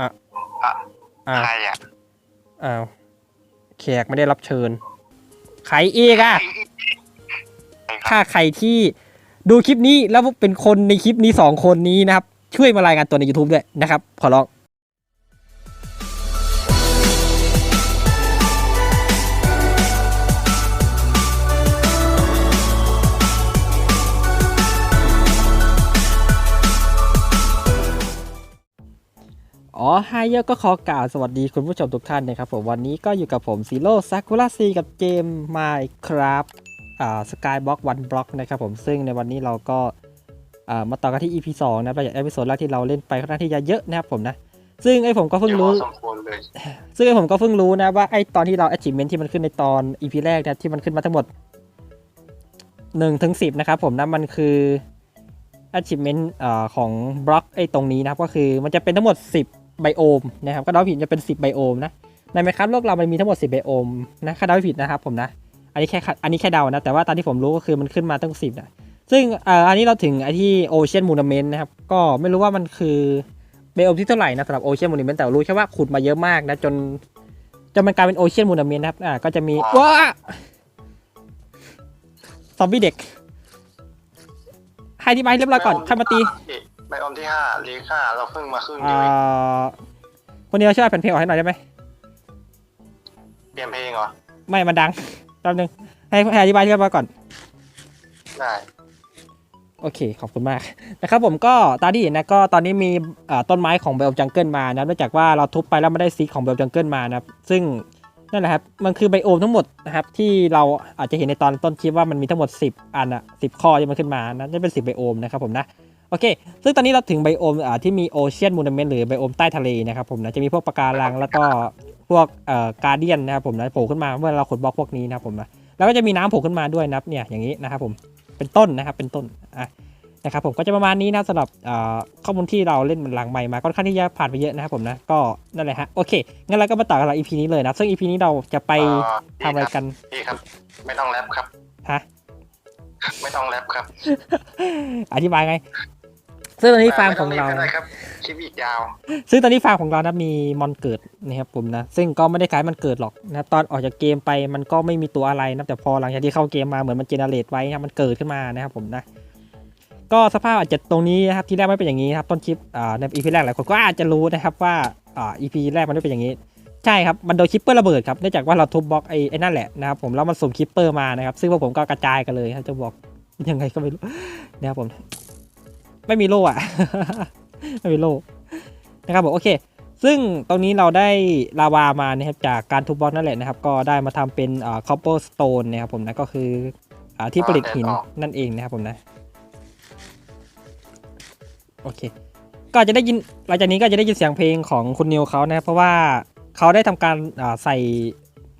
อะอะอ้าวใครอะอ้าวแขกไม่ได้รับเชิญ ใครอีกอะใครครับถ้าใครที่ดูคลิปนี้แล้วเป็นคนในคลิปนี้สองคนนี้นะครับ ช่วยมารายงานตัวใน YouTube ด้วยนะครับ ขอร้อง อ๋อไฮเยอร์ก็ขอกล่าวสวัสดีคุณผู้ชมทุกท่านนะครับผมวันนี้ก็อยู่กับผมซีโร่ซากุระซีกับเจมไมครับอ่าสกายบล็อกวันบล็อกนะครับผมซึ่งในวันนี้เราก็อ่ามาต่อกันที่ EP 2นะจากเอพิโซดแรกที่เราเล่นไปค่อนข้างที่จะเยอะนะครับผมนะ ซึ่งไอ้ผมก็เพิ่งเดี๋ยวรู้พอสมควรเลยซึ่งไอ้ผมก็เพิ่งรู้นะว่าไอ้ตอนที่เรา achievement ที่มันขึ้นในตอน EP แรกนะที่มันขึ้นมาทั้งหมด1ถึง10นะครับผมนะมันคือ achievement อ่าของบล็อกไอ้ตรงนี้นะครับก็คือมันจะเป็นทั้งหมด 10 ไบโอมนะครับก็เดาไม่ผิดจะเป็น 10 ไบโอมนะในไหมครับโลกเรามันมีทั้งหมด 10 ไบโอมนะคาดเดาไม่ผิดนะครับผมนะอันนี้แค่คาอันนี้แค่เดานะแต่ว่าตามที่ผมรู้ก็คือมันขึ้นมาตั้ง 10นะซึ่งเอ่ออันนี้เราถึงไอ้ที่ Ocean Monument นะครับก็ไม่รู้ว่ามันคือไบโอมที่เท่าไหร่นะสำหรับ Ocean Monument แต่รู้แค่ว่าขุดมาเยอะมากนะจนจนมันกลายเป็น Ocean Monument นะครับอ่าก็จะมีว้าซอมบี้เด็กให้ที่ไปเรียบร้อยก่อนค่อยมาตีไบออมที่ห้าเลขห้าเราเพิ่งมาครึ่งอ่เดียวเองาคนเดียวช่วยแผ่นเพลงออกให้หน่อยได้ไหมเปลี่ยนเพลงเหรอ ไม่ มันดังแป๊บนึงให้ให้อธิบายเรียบร้อยก่อน ได้ โอเค ขอบคุณมากนะครับผมก็ตามที่เห็นนะก็ตอนนี้มีอ่าต้นไม้ของเบลจังเกิลมานะเนื่องจากว่าเราทุบไปแล้วไม่ได้ซีดของเบลจังเกิลมานะครับซึ่งนั่นแหละครับ มันคือไบโอมทั้งหมดนะครับที่เราอาจจะเห็นในตอนต้นคลิปว่ามันมีทั้งหมด 10 อันอะ10ข้อที่มันขึ้นมานะนั่นเป็น 10 ไบโอมนะครับผมนะ โอเค ซึ่งตอนนี้เราถึงไบโอมอ่าที่มีโอเชียนมูนเมนต์หรือไบโอมใต้ทะเลนะครับผมนะจะมีพวกปะการังแล้วก็พวกเอ่อการเดียนนะครับผมนะโผล่ขึ้นมาเมื่อเราขุดบล็อกพวกนี้นะครับผมนะแล้วก็จะมีน้ำโผล่ขึ้นมาด้วยนะครับเนี่ยอย่างนี้นะครับผมเป็นต้นนะครับเป็นต้นอะนะครับผมก็จะประมาณนี้นะสำหรับเอ่อข้อมูลที่เราเล่นมันหลังใหม่มาค่อนข้างที่จะผ่านไปเยอะนะครับผมนะก็นั่นแหละฮะโอเคงั้นเราก็มาต่อกันเรา EP นี้เลยนะซึ่ง EP นี้เราจะไปเอ่อทำอะไรกันพี่ครับ ไม่ต้องแรปครับฮะไม่ต้องแรปครับ อธิบายไง ซึ่งตอนนี้ฟาร์มของเรา ไม่ต้บก็ได้ครับคลิปอีกยาว ซึ่งตอนนี้ฟาร์มของเรานะมีมอนเกิดนะครับผมนะ ซึ่งก็ไม่ได้ขายมันเกิดหรอกนะตอนออกจากเกมไปมันก็ไม่มีตัวอะไรนะแต่พอหลังจากที่เข้าเกมมาเหมือนมันเจเนเรตไว้นะมันเกิดขึ้นมานะครับผมนะ ก็สภาพอาจจะตรงนี้นะครับที่แรกไม่เป็นอย่างนี้นะครับต้นคลิปอ่าใน EP แรกหลายคนก็อาจจะรู้นะครับว่าอ่า EP แรกมันไม่เป็นอย่างนี้ ใช่ครับมันโดนคิปเปอร์ระเบิดครับเนื่องจากว่าเราทุบบล็อกไอ้ไอ้นั่นแหละนะครับผมแล้วมันสุ่มคิปเปอร์มานะครับซึ่งพวกผมก็กระจายกันเลยครับจะบอกยังไงก็ไม่รู้นะครับผม ไม่มีโล่อะไม่มีโล่นะครับผมโอเค ซึ่งตรงนี้เราได้ลาวามานะครับจากการทุบบล็อกนั่นแหละนะครับ ก็ได้มาทำเป็นอ่าคอปเปอร์สโตนนะครับผมนะก็คืออ่าที่ผลิตหินนั่นเองนะครับผมนะโอเค ก็จะได้ยินหลังจากนี้ก็จะได้ยินเสียงเพลงของคุณนิวเขานะครับเพราะว่าเขาได้ทำการอ่าใส่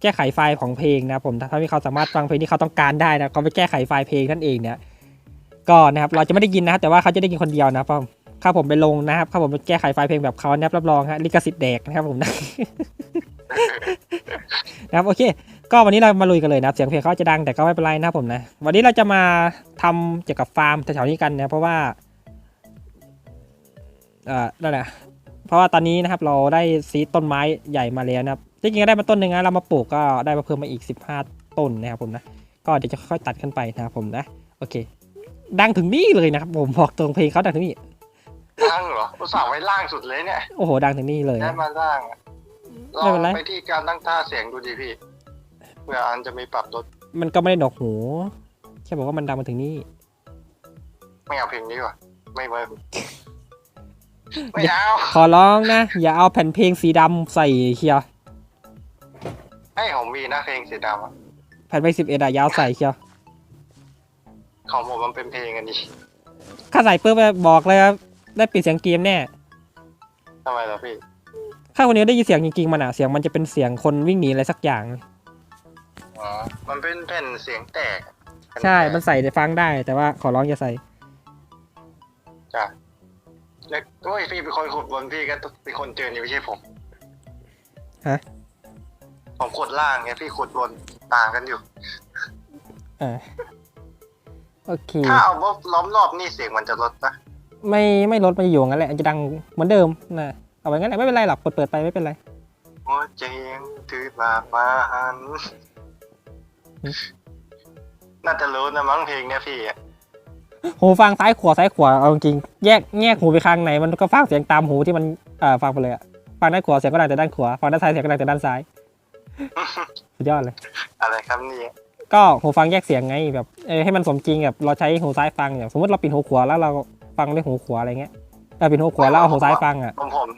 แก้ไขไฟล์ของเพลงนะครับผมทำให้เขาสามารถฟังเพลงที่เขาต้องการได้นะเขาไปแก้ไขไฟล์เพลงนั่นเองเนี่ย ก็นะครับเราจะไม่ได้ยินนะครับแต่ว่าเขาจะได้ยินคนเดียวนะเพราะข้าผมไปลงนะครับข้าผมไปแก้ไขไฟล์เพลงแบบเขานะครับรับรองฮะลิขสิทธิ์แดกนะครับผมนะนะครับโอเค ก็วันนี้เรามาลุยกันเลยนะครับเสียงเพลงเขาจะดังแต่ก็ไม่เป็นไรนะครับผมนะ วันนี้เราจะมาทำเกี่ยวกับฟาร์มแถวๆนี้กันนะเพราะว่าเอ่อนั่นแหละเพราะว่าตอนนี้นะครับเราได้ซีต้นไม้ใหญ่มาแล้วนะครับจริงๆก็ได้มาต้นหนึ่งนะเรามาปลูกก็ได้มาเพิ่มมาอีก 15 ต้นนะครับผมนะก็เดี๋ยวจะค่อยตัดขึ้นไปนะครับผมนะโอเค ดังถึงนี่เลยนะครับผมบอกตรงเพลงเขาดังถึงนี่ล่างเหรออุตส่าห์ไว้ล่างสุดเลยเนี่ย โอ้โห ดังถึงนี่เลย ได้นะมาล่างอะลไม่องเป็นไรไปที่การตั้งค่าเสียงดูดิพี่เพื่ออันจะมีปรับลด มันก็ไม่ได้หนวกหู แค่บอกว่ามันดังมาถึงนี่ ไม่เอาเพลงนี้ว่ะ ไม่เวิร์กไม่เอา ขอร้องนะ อย่าเอาแผ่นเพลงสีดำใส่เคียวไอ้ของมีนะเพลงสีดำอะแผ่นเพลงสิบเอ็ดอะอยาวใส่เคียว ของผมมันเป็นเพลงอันนี้ข้าใส่เพิ่มไปบอกเลยครับได้ปิดเสียงเกมแน่ทำไมล่ะพี่ข้าคนนี้ได้ยินเสียงจริงๆมันอะเสียงมันจะเป็นเสียงคนวิ่งหนีอะไรสักอย่างอ๋อมันเป็นแผ่นเสียงแตกใช่ มันใส่ในฟังได้ แต่ว่าขอร้องอย่าใส่จ้ะแล้วโอ้ยพี่เป็นคนขุดบนพี่ก็เป็นคนเจอนี่ไม่ใช่ผมฮะผมขุดล่างไงพี่ขุดบนต่างกันอยู่อ่า โอเค ถ้าเอาว่าล้อมรอบนี่เสียงมันจะลดปะไม่ไม่ลดมันจะอยู่งั้นแหละมันจะดังเหมือนเดิมนะเอาไว้งั้นแหละไม่เป็นไรหรอกเปิดเปิดไปไม่เป็นไรหัวใจยังถือมามาหันอืมน่าจะรู้นะมั้งเพลงเนี้ยพี่อะหูฟังซ้ายขวาซ้ายขวาเอาจริงๆแยกแยกหูไปข้างไหนมันก็ฟังเสียงตามหูที่มันเอ่อฟังไปเลยอะฟังด้านขวาเสียงก็ดังแต่ด้านขวาฟังด้านซ้ายเสียงก็ดังแต่ด้านซ้ายสุดยอดเลย อะไรครับเนี่ย ก็หูฟังแยกเสียงไงแบบเออให้มันสมจริงแบบเราใช้หูซ้ายฟังอย่างสมมติเราปิดหูขวาแล้วเราฟังด้วยหูขวาอะไรเงี้ยเราปิดหูขวาแล้วเอาหูซ้ายฟังอะผมผม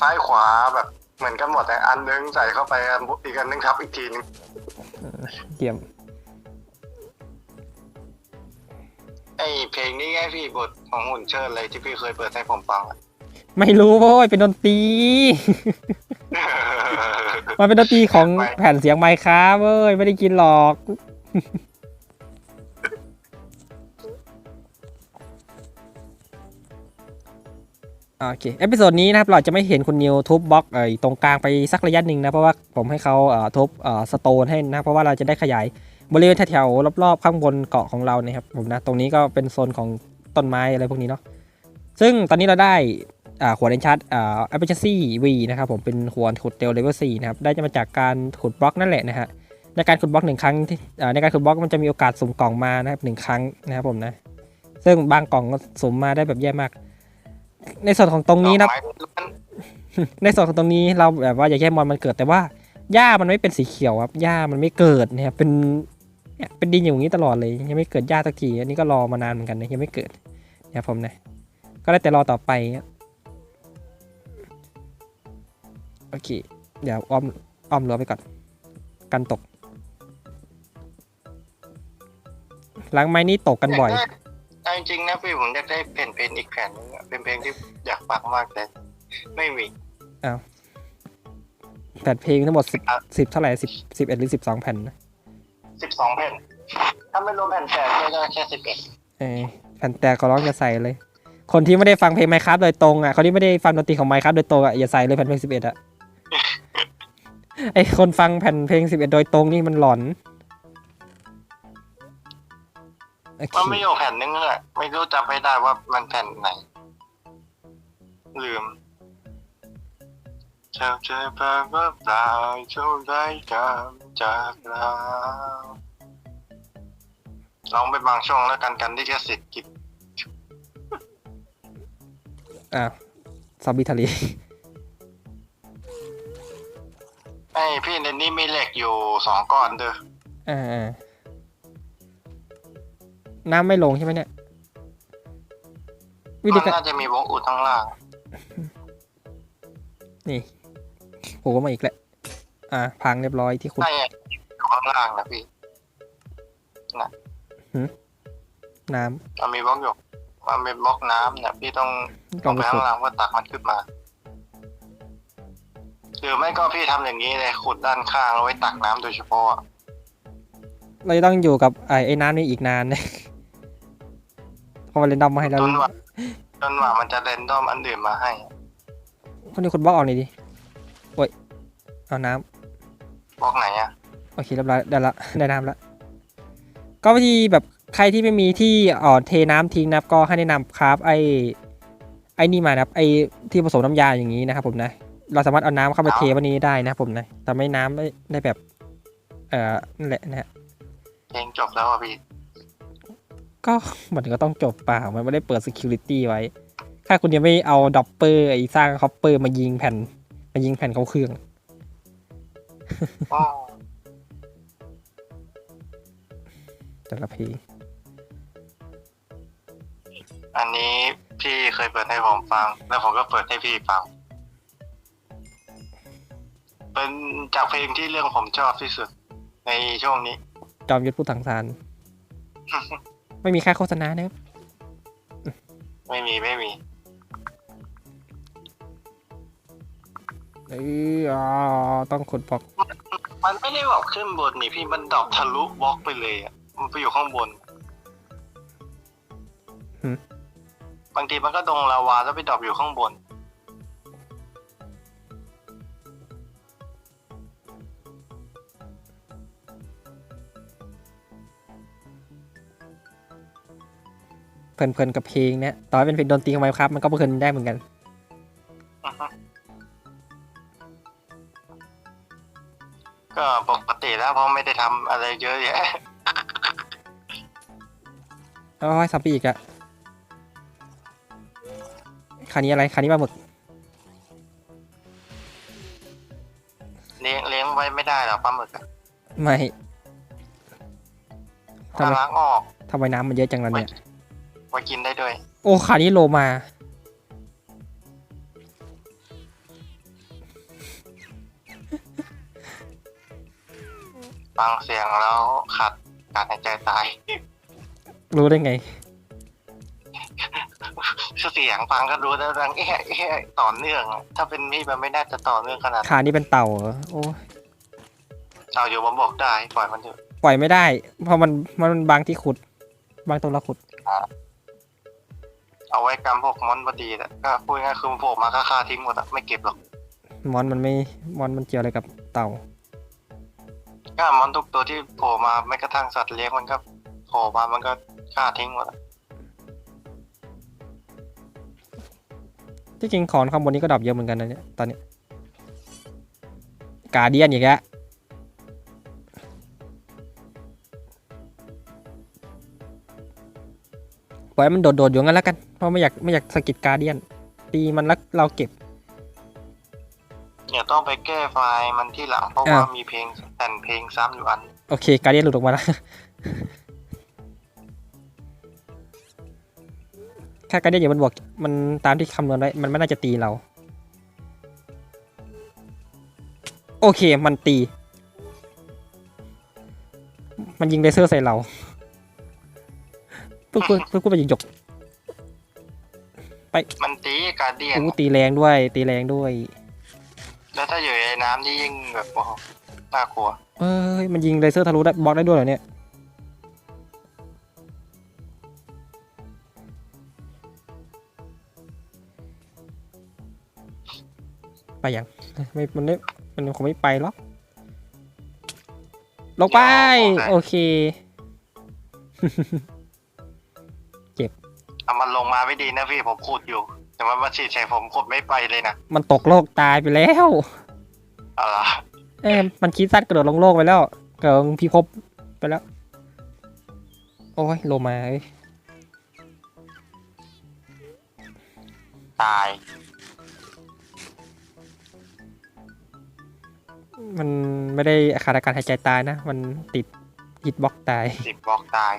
ซ้ายขวาแบบเหมือนกันหมดแต่อันนึงใส่เข้าไปอันอีกอันนึงทับอีกทีนึงเกี่ยมไอเพลงนี้ไงพี่บทของหุ่นเชิดเลยที่พี่เคยเปิดให้ผมฟังอะ ไม่รู้โว้ยเป็นดนตรี มันเป็นดนตรีของไม่แผ่นเสียงไมค์ครับเว้ยไม่ได้กินหรอก โอเค เอพิโซดนี้นะครับ เราจะไม่เห็นคุณนิวทุบบล็อกเอ่อตรงกลางไปสักระยะหนึ่งนะ เพราะว่าผมให้เขาเอ่อทุบเอ่อสโตนให้นะ เพราะว่าเราจะได้ขยายบริเวณแถวๆรอบๆ ข้างบนเกาะของเรานะครับผมนะ ตรงนี้ก็เป็นโซนของต้นไม้อะไรพวกนี้เนาะซึ่งตอนนี้เราได้ อ่าหัวเดนชัดอ่า efficiency V นะครับผมเป็นหัวขุดเดลเลเวล4นะครับได้มาจากการขุดบล็อกนั่นแหละนะฮะในการขุดบล็อกหนึ่งครั้งที่อ่าในการขุดบล็อกมันจะมีโอกาสสุ่มกล่องมานะครับหนึ่งครั้งนะครับผมนะซึ่งบางกล่องก็สุ่มมาได้แบบแย่มาก ในส่วนของตรงนี้นะดอกไม้ล้วนในส่วนของตรงนี้เราแบบว่าอยากให้มอนมันเกิดแต่ว่าหญ้ามันไม่เป็นสีเขียวครับหญ้ามันไม่เกิดเนี่ยเป็นเนี่ยเป็นดินอย่างนี้ตลอดเลยยังไม่เกิดหญ้าสักทีอันนี้ก็รอมานานเหมือนกันนะยังไม่เกิดเนี่ยผมนะก็ได้แต่รอต่อไป โอเค เดี๋ยวอ้อมอ้อมรั้วไปก่อน กันตก หลังไม้นี่ตกกันบ่อยแต่จริงๆนะพี่ผมอยากได้แผ่นเพลงอีกแผ่นนึงอะเป็นเพลงที่อยากฟังมากแต่ไม่มีแผ่นเพลงทั้งหมดสิบสิบเท่าไหร่สิบสิบเอ็ดหรือสิบสองแผ่นนะสิบสองแผ่น ถ้าไม่รวมแผ่นแตกเนี่ยก็แค่สิบเอ็ดเออแผ่นแต่ก็ร้องจะใส่เลย คนที่ไม่ได้ฟังเพลงไมค์ครับโดยตรงอะคนที่ไม่ได้ฟังดนตรีของไมค์ครับโดยตรงอะอย่าใส่เลยแผ่นเพลงสิบเอ็ดอะ ไอคนฟังแผ่นเพลงสิบเอ็ดโดยตรงนี่มันหลอนโอเคมันไม่อยู่แผ่นนึงเลยไม่รู้จำไม่ได้ว่ามันแผ่นไหน ลืมเธอเจอภาว่าเปล่าเท่าไรกำจากเราลองไปบางช่วงแล้วกันกันที่แค่สิทธิ์กิจอ้าวซอมบี้ทะเอยู่สองก้อนเด้ออ่าน้ำไม่ลงใช่ไหมเนี่ย วิธีมันการน่าจะมีวงอุดข้างล่าง นี่โผล่มาอีกแล้วอ่า พังเรียบร้อยที่คุณใช่อยู่ข้างล่างนะพี่น้มันมีบล็อกอยู่มันเป็นบล็อกน้ำเนี่ยพี่ต้องำลงไปไปขุข้าดงล่างว่าตักมันขึ้นมา หรือไม่ก็พี่ทำอย่างนี้เลยขุดด้านข้างแล้วไว้ตักน้ำโดยเฉพาะอะเราจะต้องอยู่กับไอ้ไอ้น้ำนี่อีกนานนะเพอมันเรนดอมมาให้เราจนว่าจนว่ามันจะเรนดอมอันอื่นมาให้ คนนี้คุณบล็อกออกหน่อยดิโอ้ยเอาน้ำบล็อกไหนอะโอเคเรียบร้อยได้ละ ได้น้ำแล้วก็วิธีแบบใครที่ไม่มีที่อ่อนเทน้ำทิ้งนะครับก็ให้แนะนำครับไอ้ไอ้นี่มานะครับไอ้ที่ผสมน้ำยาอย่างนี้นะครับผมนะ เราสามารถเอาน้ำเข้าไปเทวันนี้ได้นะครับผมนะแต่ไม่น้ำไม่ได้แบบ เอ่อนั่นแหละนะฮะเพลงจบแล้วอะพี่ ก็มันก็ต้องจบเปล่ามันไม่ได้เปิด security ไว้ ถ้าคุณยังไม่เอาดอปเปอร์ไอ้สร้างคอปเปอร์มายิงแผ่น มายิงแผ่นเขาเครื่องอ้อแต่ละเพลงอันนี้พี่เคยเปิดให้ผมฟัง แล้วผมก็เปิดให้พี่ฟัง เป็นจากเพลงที่เรื่องผมชอบที่สุด ในช่วงนี้ จอมยุทธผู้ถังซานไม่มีค่าโฆษณานะครับไม่มีไม่มีเอออ่าต้องขุดบล็อก มันไม่ได้บอกขึ้นบนนี่พี่มันดรอกทะลุบล็อกไปเลยอะมันไปอยู่ข้างบนบางทีมันก็ดงลาวาแล้วไปดรอปอยู่ข้างบน เพลินๆกับเพลงเนี่ยต่อให้เป็นเพลงดนตรีของไมครับมันก็เพลินได้เหมือนกันก็ปกติแล้วเพราะไม่ได้ทำอะไรเยอะแยะโอ้ยสับปีอีกอะครานี้อะไรครานี้ปลาหมึกเลี้ยงเลี้ยงไว้ไม่ได้หรอปลาหมึกไม่ทำไมล้างออกทำไมน้ำมันเยอะจังล่ะเนี่ย ไว้กินได้ด้วย โอ้คันนี้โลมา ฟังเสียงแล้วขาดการหายใจตาย รู้ได้ไง เสียงฟังก็รู้แล้วดังเอ๊ะเอ๊ะต่อเนื่องอะถ้าเป็นมีดมันไม่น่าจะต่อเนื่องขนาดนั้นขานี้เป็นเต่าเหรอโอ้ยเอาอยู่ผมบอกได้ปล่อยมันเถอะปล่อยไม่ได้ เพราะมันมันบางที่ขุด บางตรงละขุด เอาไว้กำพวกมอนพอดีแหละก็พูดง่ายๆคือมันโผล่มาก็ฆ่าทิ้งหมดอะไม่เก็บหรอกมอนมันไม่มอนมันเกี่ยวอะไรกับเต่าก็มอนทุกตัวที่โผล่มาไม่กระทั่งสัตว์เลี้ยงมันก็โผล่มามันก็ฆ่าทิ้งหมดอะที่จริงของข้างบนนี้ก็ดรอปเยอะเหมือนกันนะเนี่ยตอนนี้กาเดียนอีกแล้วปล่อยให้มันโดดๆอยู่งั้นแล้วกัน เพราะไม่อยากไม่อยากสะกิดกาเดียน ตีมันแล้วเราเก็บ เดี๋ยวต้องไปแก้ไฟล์มันที่หลังเพราะอ้าวว่ามีเพลงแต่นเพลงซ้ำอยู่อัน โอเค การเดียนหลุดออกมาแล้วค่าการเดียนอย่างมันบอกมันตามที่คำนวณไว้มันไม่น่าจะตีเรา โอเคมันตี มันยิงเลเซอร์ใส่เราเพิ่งเพิ่งเพิ่งพูดไปยิงจบ มันตีการเดียนอู้ตีแรงด้วย ตีแรงด้วย แล้วถ้าอยู่ในน้ำนี่ยิ่งแบบโอ้โหน่ากลัว เอ้ยมันยิงเลเซอร์ทะลุได้บล็อกได้ด้วยเหรอเนี่ยไปยังไม่มันไม่มันคงไม่ไปหรอกลงไป โอเค เอามันลงมาไม่ดีนะพี่ผมขุดอยู่ แต่มันมาฉีดใส่ผมขุดไม่ไปเลยนะมันตกโลกตายไปแล้ว เอาล่ะเอ้ยมันคิดสั้นกระโดดลงโลกไปแล้วเกิงพิภพไปแล้ว โอ้ยโลมาเอ้ยตาย มันไม่ได้ขาดอาการหายใจตายนะ มันติดฮิตบล็อกตาย สิบบล็อกตาย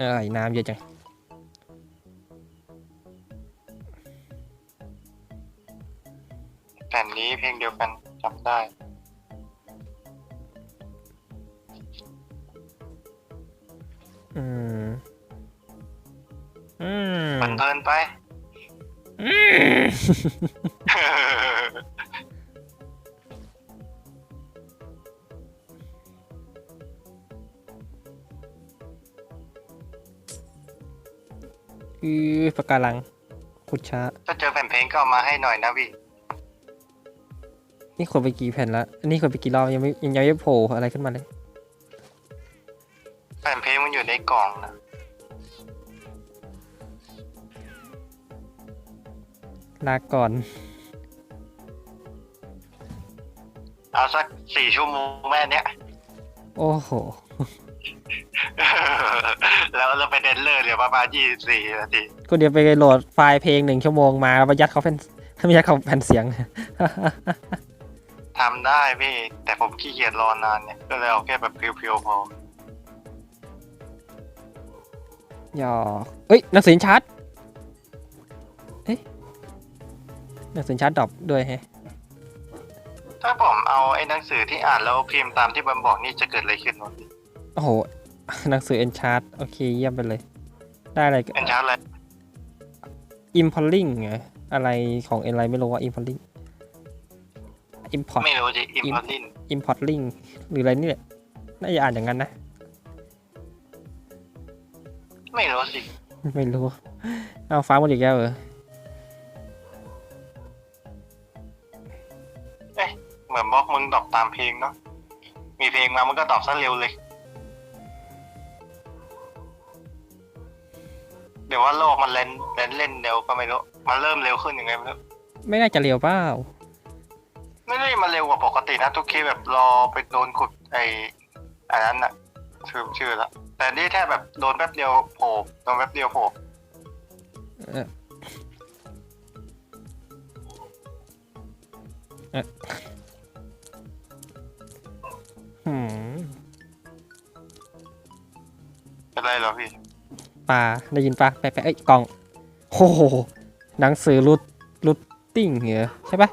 เอ้ยน้ำเยอะจังแผ่นนี้เพลงเดียวกันจำได้ อืม อืมมันเพลินไป อืม อือปะการังขุดช้า ถ้าเจอแผ่นเพลงก็เอามาให้หน่อยนะพี่ นี่คนไปกี่แผ่นละอันนี้คนไปกี่รอบยังไม่ยังยังไม่โผล่อะไรขึ้นมาเลย แผ่นเพลงมันอยู่ในกล่องนะลาก่อน เอาสักสี่ชั่วโมงแม่เนี้ย โอ้โห แล้วเราไปเดนเลอร์เดี๋ยวประมาณยี่สี่นาทีก็เดี๋ยวไปโหลดไฟล์เพลงหนึ่งชั่วโมงมาแล้วไปยัดเขาเป็นไม่ยัดเขาแผ่นเสียงทำได้พี่ แต่ผมขี้เกียจรอนานเนี่ย ก็เลยเอาแค่แบบเพียวๆพอหยอกเอ้ยหนังสือชาร์จเอ๊ะหนังสือชาร์จดรอปด้วยแฮะถ้าผมเอาไอ้หนังสือที่อ่านแล้วพิมพ์ตามที่บัมบอกนี่จะเกิดอะไรขึ้นวะพี่โอ้โห หนังสือเอนชาร์ตโอเค เยี่ยมไปเลย ได้อะไรเป็นชาร์จอะไรอิมพอลลิงไงอะไรของอะไรไม่รู้ว่าอิมพอลลิงอิมพอร์ตไม่รู้จิอิมพอร์ตินอิมพอร์ตลิงหรืออะไรนี่แหละน่าจะอ่านอย่างนั้นนะ ไม่รู้สิ ไม่รู้ เอาฟ้าหมดอีกแล้วเหรอเหมือนบล็อกมึงดรอปตามเพลงเนาะมีเพลงมามันก็ดรอปซะเร็วเลย เดี๋ยวว่าโลกมันเล่นเล่นเล่นเร็วก็ไม่รู้ มันเริ่มเร็วขึ้นยังไงไม่รู้ ไม่น่าจะเร็วเปล่า ไม่ได้มาเร็วกว่าปกตินะ ทุกเคสแบบรอไปโดนขุดไอ้อันนั้นน่ะชื่อชื่อละ แต่นี่แค่แบบโดนแป๊บเดียวโผล่โดนแป๊บเดียวโผล่เออเออหืมเป็นไรเหรอพี่ ปลาได้ยินปะแปะแปะเอ้ยกล่องโอ้โหหนังสือรูทรูทติ้งเหรอใช่ปะ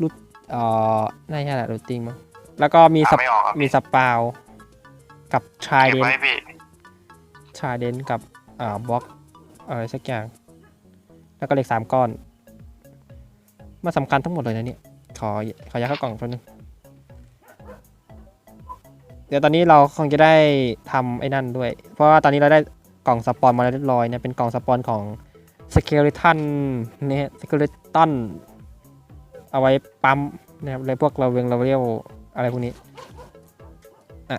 รูทเอ่อน่าใช่แหละรูทติ้งมั้งแล้วก็มีอ่าสับไม่ออกครับมีสปาวกับชายเก็บเดนไว้พี่ชาเดนกับอ่าบล็อกอะไรสักอย่าง แล้วก็เหล็กสามก้อนมาสำคัญทั้งหมดเลยนะเนี่ยขอขอยัดเข้ากล่องแป๊บนึงเดี๋ยวตอนนี้เราคงจะได้ทำไอ้นั่นด้วย เพราะว่าตอนนี้เราได้ กล่องสปอนมาแล้วเรียบร้อยเนี่ยเป็นกล่องสปอนของสเกเลตันเนี่ยสเกเลตันเอาไว้ปั๊มนะครับเลยพวกเราเวงเราเรียวอะไรพวกนี้อะ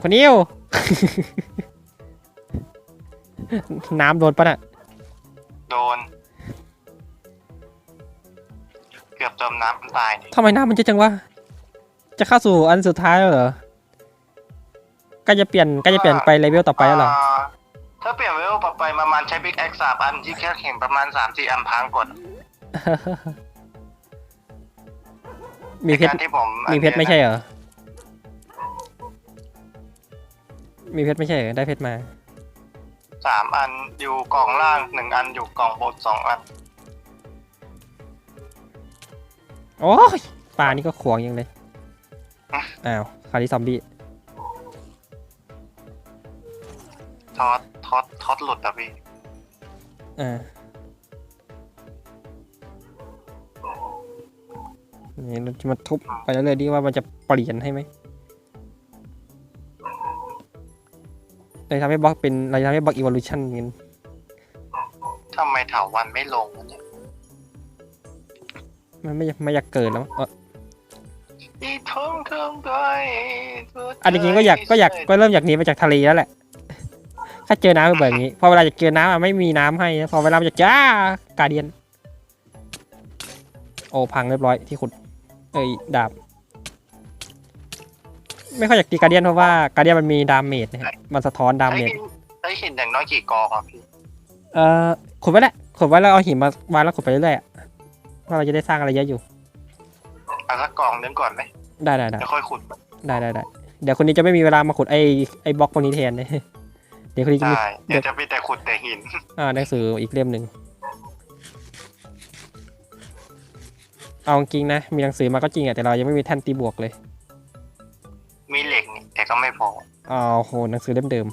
คนนิวน้ำโดนปะน่ะโดน เกือบจมน้ำตายนี่ทำไมน้ำมันเยอะจังวะจะเข้าสู่อันสุดท้ายแล้วเหรอใก็จะเปลี่ยนใก็จะเปลี่ยนไปเลเวลต่อไปแล้วเหรอาถ้าเปลี่ยนเวลต่อไปประมาณใช้บิ๊กแอคสามอันที่แค่เห็นประมาณสามสี่อันพังกดมีเพชรในการที่ผมมีเพชรไม่ใช่เหรอ มีเพชรไม่ใช่เหรอได้เพชรมาสามอันอยู่กล่องล่างหนึ่งอันอยู่กล่องบนสองอัน โอ้ยปลานี่ก็ขวางยังเลย อ้าวคราวนี้ซอมบี้ ทอดทอดทอดหลุดอะพี่อ่านี่เราจะมาทุบไปเรื่อยๆดีว่ามันจะเปลี่ยนให้ไหมเราจะทำให้บล็อกเป็นเราจะทำให้บล็อกอีวอลูชันกันทำไมเถาวันไม่ลงวะเนี่ยมันไม่ไม่อยากเกิดแล้วเอออีทงทงไปอันจริงๆก็อยากก็อยากก็เริ่มอยากหนีไปจากทะเลแล้วแหละ ถ้าเจอน้ำแบบนี้ พอเวลาจะเจอน้ำอะไม่มีน้ำให้นะพอเวลาจะจ้ากาเดียน โอ้พังเรียบร้อยที่ขุด เอ้ยดาบ ไม่ค่อยอยากตีกาเดียนเพราะว่ากาเดียนมันมีดาเมจนะครับมันสะท้อนดาได้เมจหินได้หินอย่างน้อยกี่กองอะพี่ เอ่อขุดไว้แหละขุดไว้แล้วเอาหินมาวางแล้วขุดไปเรื่อยๆอะว่าเราจะได้สร้างอะไรเยอะอยู่เอาสักกองนึงก่อนไหมได้ได้ได้แล้วค่อยขุดได้ได้ได้เดี๋ยวคนนี้จะไม่มีเวลามาขุดไอ้ไอ้บล็อกพวกนี้แทนเลย เดี๋ยวคนนี้จะมีใช่เดี๋ยวจะมีแต่ขุดแต่หิน อ่าหนังสืออีกเล่มหนึ่งเอาจริงๆนะ มีหนังสือมาก็จริงอะแต่เรายังไม่มีแท่นตีบวกเลย มีเหล็กนี่แต่ก็ไม่พออ้าวโหหนังสือเล่มเดิม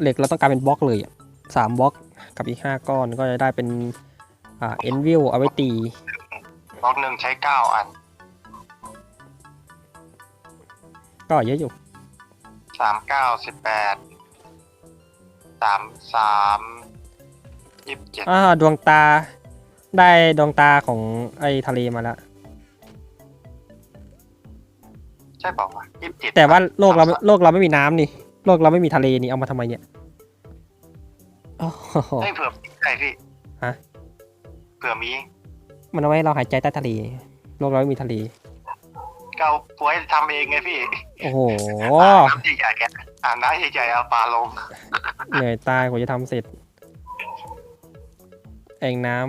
เหล็กเราต้องการเป็นบล็อกเลยอะสามบล็อกกับอีกห้าก้อนก็จะได้เป็น อ่าเอ็นวิวเอาไว้ตี บล็อกหนึ่งใช้เก้าอัน ก็เยอะอยู่สามเก้าสิบแปดสามสามยี่สิบเจ็ดอ่าดวงตาได้ดวงตาของไอ้ทะเลมาแล้ว ใช่เปล่าวะยี่สิบเจ็ดแต่ว่าโลกเราโลกเราไม่มีน้ำนี่ โลกเราไม่มีทะเลนี่เอามาทำไมเนี่ยโอ้โหเฮ้ยเผื่อใครพี่ฮะเผื่อมี มันเอาไว้เราหายใจใต้ทะเล โลกเราไม่มีทะเล เกาป่วยทำเองไงพี่ โอ้โหน้ำใหญ่ๆแกอ่าน้ำใหญ่ๆเอาปลาลง เหนื่อยตายกว่าจะทำเสร็จเองน้ำ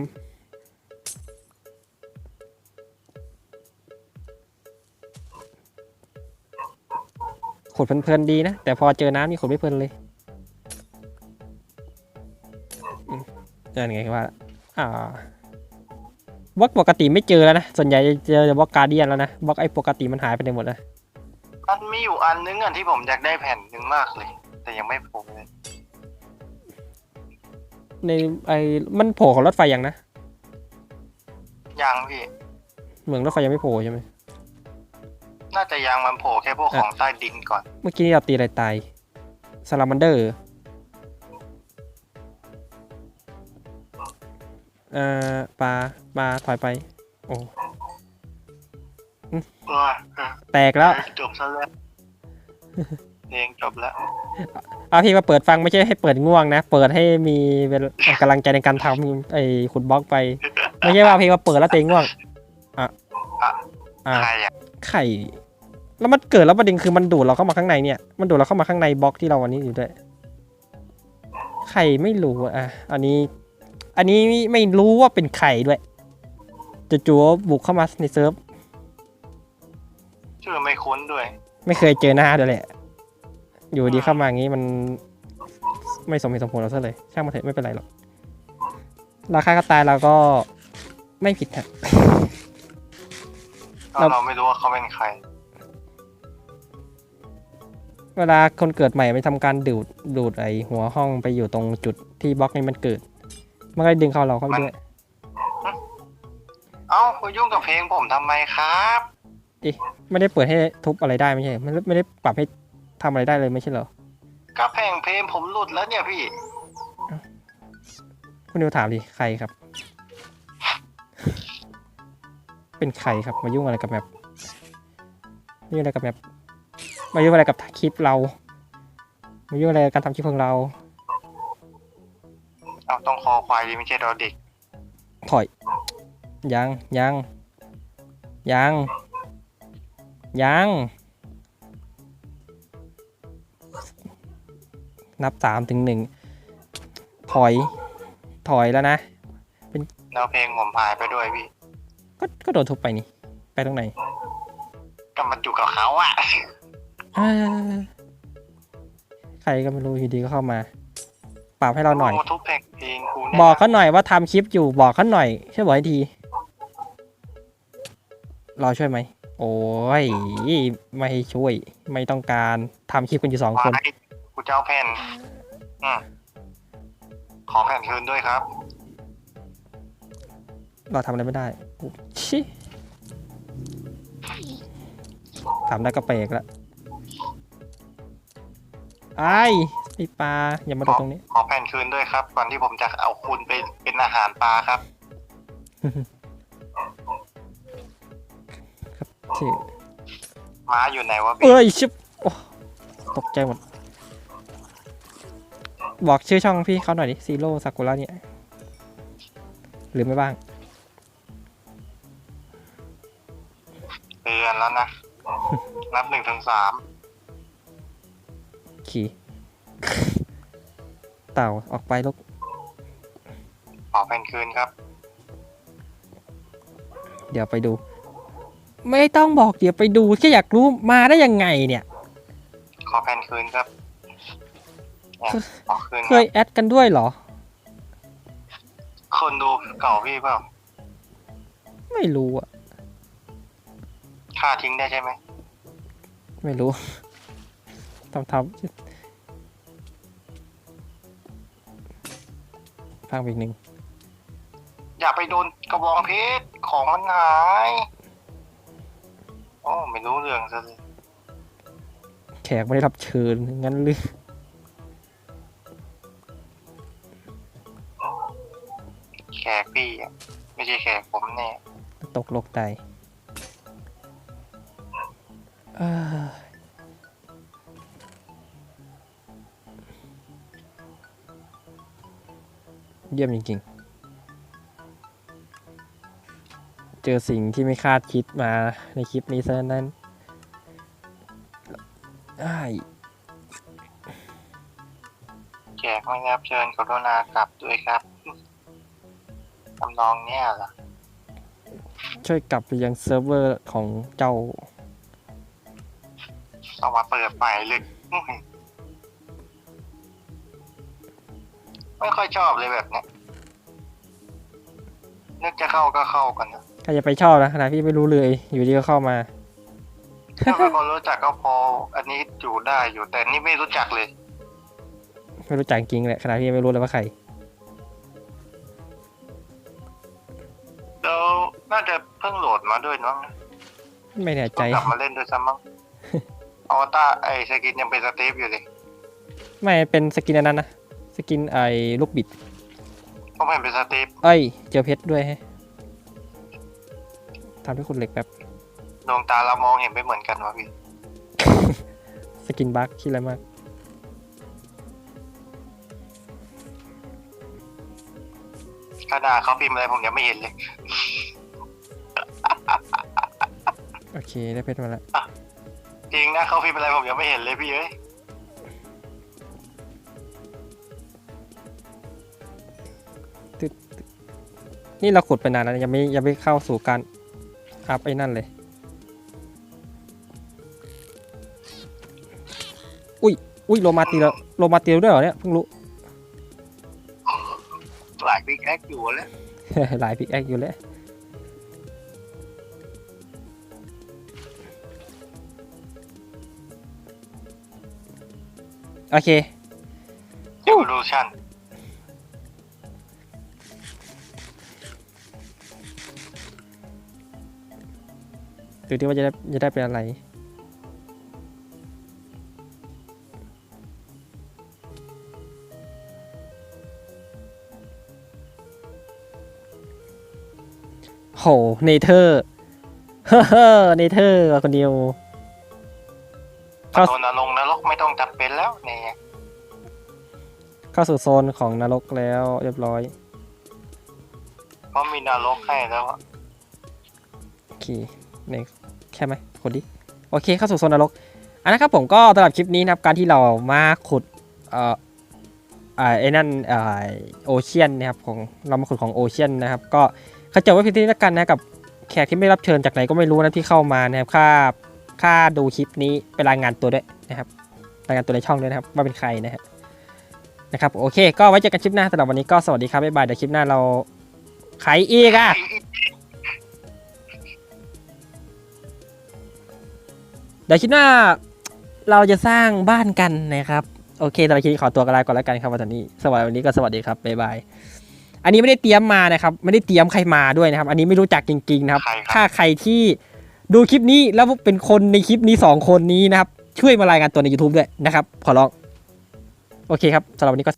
ขุดเพลินๆดีนะ แต่พอเจอน้ำนี่ขุดไม่เพลินเลยอืมนั่นไงว่าอ่า บล็อกปกติไม่เจอแล้วนะ ส่วนใหญ่จะเจอบล็อกการเดียนแล้วนะบล็อกไอ้ปกติมันหายไปไหนหมดแล้วมันมีอยู่อันนึงอะที่ผมอยากได้แผ่นหนึ่งมากเลย แต่ยังไม่โผล่เลยในไอ้มันโผล่ของรถไฟยังนะยังพี่เหมืองรถไฟยังไม่โผล่ใช่ไหมน่าจะยังมันโผล่แค่พวกของใต้ดินก่อน เมื่อกี้นี่เราตีอะไรตายซาลามันเดอร์ เอ่อปลาปลาถอยไป โอ้เออเออแตกแล้วจบซะแล้วเพลงจบแล้วเอาพี่มาเปิดฟังไม่ใช่ให้เปิดง่วงนะ เปิดให้มีเวลากำลังใจในการทำไอ้ขุดบล็อกไป ไม่ใช่ว่าเอาเพลงมาเปิดแล้วเตวเองง่วงอะอะใครอะไข่แล้วมันเกิดแล้วประเด็นคือมันดูดเราเข้ามาข้างในเนี่ย มันดูดเราเข้ามาข้างในบล็อกที่เราวันนี้อยู่ด้วย ไข่ไม่รู้อะ อันนี้ อันนี้ไม่รู้ว่าเป็นไข่ด้วยจู่ๆบุกเข้ามาในเซิร์ฟชื่อไม่คุ้นด้วย ไม่เคยเจอหน้าด้วยแหละ อยู่ดีเข้ามาอย่างนี้มัน ไม่สมเหตุสมผลเราซะเลย ช่างมันเถอะไม่เป็นไรหรอก ราคาก็ตายเราก็ไม่ผิดฮะก็เราเราไม่รู้ว่าเขาเป็นใคร เวลาคนเกิดใหม่ไปทำการดูดดูดไอหัวห้องไปอยู่ตรงจุดที่บล็อกนี้มันเกิด มันก็ดึงเข้าเราเข้าไปด้วย เอ้าคุณยุ่งกับเพลงผมทำไมครับไม่ได้เปิดให้ทุบอะไรได้ไม่ใช่มันไม่ได้ปรับให้ทำอะไรได้เลยไม่ใช่เหรอก็เพลงเพลงผมหลุดแล้วเนี่ยพี่ คุณนิวถามดิใครครับ เป็นใครครับมายุ่งอะไรกับแมปมายุ่งอะไรกับแมปมายุ่งอะไรกับคลิปเรา มายุ่งอะไรกับการทำคลิปของเรา เอาต้องคอควายดีไม่ใช่ดอเด็ก ถอย ยังยังยังยังนับสามถึงหนึ่งถอย ถอยแล้วนะแล้วเพลงผมหายไปด้วยพี่ ก็ก็โดนทุบไปนี่ ไปตรงไหนก็มันอยู่กับเขาอะอ่าใครก็ไม่รู้อยู่ดีก็เข้ามาป รับให้เราหน่อยทุบเพลงเพลงกูเนี่ยบอกเขาหน่อยว่าทำคลิปอยู่บอกเขาหน่อยช่วยบอกให้ที เรอช่วยไหม โอ้ย ไม่ช่วย ไม่ต้องการทำคลิปกันอยู่สองคน ไว้กูจะเอาแผ่นอืมขอแผ่นคืนด้วยครับ เราทำอะไรไม่ได้อุ๊ยชิทำได้ก็เปรกแล้วไอ้ ไอ้ปลาอย่ามาโดดตรงนี้ ขอแผ่นคืนด้วยครับ ก่อนที่ผมจะเอาคุณไปเป็นอาหารปลาครับชื่อม้าอยู่ไหนวะพี่เอ้ยชิบโอ้ตกใจหมด บอกชื่อช่องพี่เขาหน่อยดิซีโร่ซากุระเนี่ยหรือไม่บ้างเตือนแล้วนะ นับหนึ่งถึงสามขี่ เต่าออกไปลูกขอแผ่นคืนครับ เดี๋ยวไปดู ไม่ต้องบอกเดี๋ยวไปดูแค่อยากรู้มาได้ยังไงเนี่ย ขอแผ่นคืนครับเนี่ยขอคืนเคครับยแอดกันด้วยเหรอ คนดูเก่าพี่เปล่า ไม่รู้อะค่าทิ้งได้ใช่ไหม ไม่รู้ทำทำ ฟังไปอีกหนึ่งอย่าไปโดนกระบองเพชรของมันหายโอ้ไม่รู้เรื่องซะเลยแขกไม่ได้รับเชิญงั้นหรือแขกพี่อะไม่ใช่แขกผมแน่ตกโลกใตเอ้อ เยี่ยมจริงๆ เจอสิ่งที่ไม่คาดคิดมาในคลิปนี้ซะนั้นอ้ายแขกไม่รับเชิญกรุณากลับด้วยครับทำนองเนี้ยเหรอ ช่วยกลับไปยังเซิร์ฟเวอร์ของเจ้า เอามาเปิดใหม่เลย ไม่ค่อยชอบเลยแบบเนี้ยนึกจะเข้าก็เข้ากันนะใครจะไปชอบนะขณะพี่ไม่รู้เลย อยู่ดีก็เข้ามาถ้าเป็นคนรู้จักก็พอ อันนี้อยู่ได้อยู่แต่นี่ไม่รู้จักเลย ไม่รู้จักจริงแหละขณะพี่ไม่รู้เลยว่าใครแล้วน่าจะเพิ่งโหลดมาด้วยเนาะไม่แน่ใจต้องกลับมาเล่นด้วยซ้ำมั้งอวตารไอสกินยังเป็นสเตปอยู่เลยไม่เป็นสกินอันนั้นนะ สกินไอ้ลูกบิดต้องเห็นเป็นสเตปเอ้ย เจอเพชรด้วยแฮะทำให้คุณเหล็กแบบดวงตาเรามองเห็นไม่เหมือนกันวะพี่ สกินบัคคิดอะไรมาก ขนาดเขาพิมพ์อะไรผมยังไม่เห็นเลย โอเค ได้เพชรมาแล้ว จริงนะเขาพิมพ์อะไรผมยังไม่เห็นเลยพี่เอ้ย นี่เราขุดไปนานแล้วนะยังไม่ยังไม่เข้าสู่การอัพไอ้นั่นเลย อุ้ยอุ้ยโลมาตีแล้วโลมาตีแล้วด้วยเหรอเนี่ยเพิ่งรู้ หลายบิ๊กแอคอยู่แล้ว หลายพิกแอคอยู่เลยโอเคเอวลูชั่น ดูดิว่าจะได้จะได้เป็นอะไร โห เนเธอร์ เฮ้อเนเธอร์คนเดียวเข้าโดนนรกนรกไม่ต้องจับเป็นแล้วเนี่ยเข้าสู่โซนของนรกแล้วเรียบร้อย เพราะมีนรกให้แล้วอะ โอเค ในแค่ไหมคนดิโอเคเข้าสู่โซนนรกอันนะครับผมก็สำหรับคลิปนี้นะครับการที่เรามาขุดเอ่อไอ้นั่นเอ่อโอเชียนนะครับของเรามาขุดของโอเชียนนะครับก็ข้าใจว่าเพียงเท่านี้แล้วกันนะกับแขกที่ไม่รับเชิญจากไหนก็ไม่รู้นะที่เข้ามานะครับค่าค่าดูคลิปนี้ไปรายงานตัวด้วยนะครับรายงานตัวในช่องด้วยนะครับว่าเป็นใครนะครับนะครับโอเค ก็ไว้เจอกันคลิปหน้าสำหรับวันนี้ก็สวัสดีครับบ๊ายบายเดี๋ยวคลิปหน้าเราไขอีกอะ เดี๋ยวคิดว่าเราจะสร้างบ้านกันนะครับ โอเคสำหรับคลิปนี้ขอตัวกันลาก่อนแล้วกันครับวันนี้สวัสดีวันนี้ก็สวัสดีครับบ๊ายบายอันนี้ไม่ได้เตรียมมานะครับ ไม่ได้เตรียมใครมาด้วยนะครับ อันนี้ไม่รู้จักจริงๆนะครับใครครับถ้าใครที่ดูคลิปนี้แล้วเป็นคนในคลิปนี้สองคนนี้นะครับ ช่วยมารายงานตัวใน YouTube ด้วยนะครับ ขอร้อง โอเคครับสำหรับวันนี้ก็